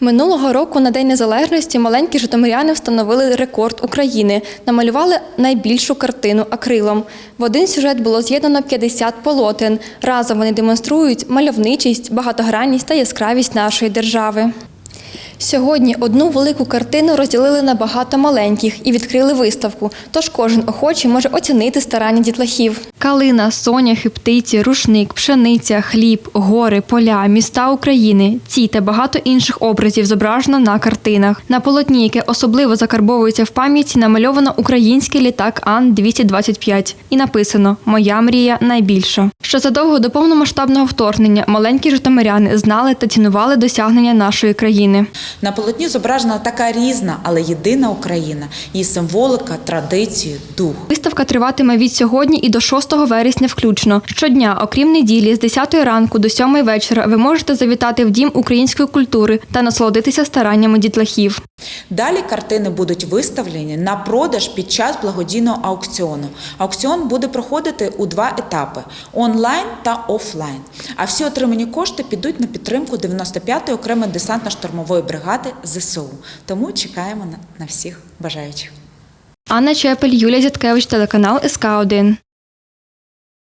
Минулого року на День Незалежності маленькі житомиряни встановили рекорд України. Намалювали найбільшу картину акрилом. В один сюжет було з'єднано 50 полотен. Разом вони демонструють мальовничість, багатогранність та яскравість нашої держави. Сьогодні одну велику картину розділили на багато маленьких і відкрили виставку. Тож кожен охочий може оцінити старання дітлахів. Калина, соняхи, птиці, рушник, пшениця, хліб, гори, поля, міста України. Ці та багато інших образів зображено на картинах. На полотні, яке особливо закарбовується в пам'яті, намальовано український літак Ан-225 і написано Моя мрія найбільша. Що задовго до повномасштабного вторгнення маленькі житомиряни знали та цінували досягнення нашої країни. На полотні зображена така різна, але єдина Україна, її символика, традиції, дух. Виставка триватиме від сьогодні і до 6 вересня включно. Щодня, окрім неділі, з 10 ранку до 7 вечора ви можете завітати в Дім української культури та насолодитися стараннями дітлахів. Далі картини будуть виставлені на продаж під час благодійного аукціону. Аукціон буде проходити у два етапи: онлайн та офлайн. А всі отримані кошти підуть на підтримку 95-ї окремої десантно-штурмової бригади ЗСУ. Тому чекаємо на- всіх бажаючих. Анна Чепель, Юлія Зяткевич, телеканал СК 1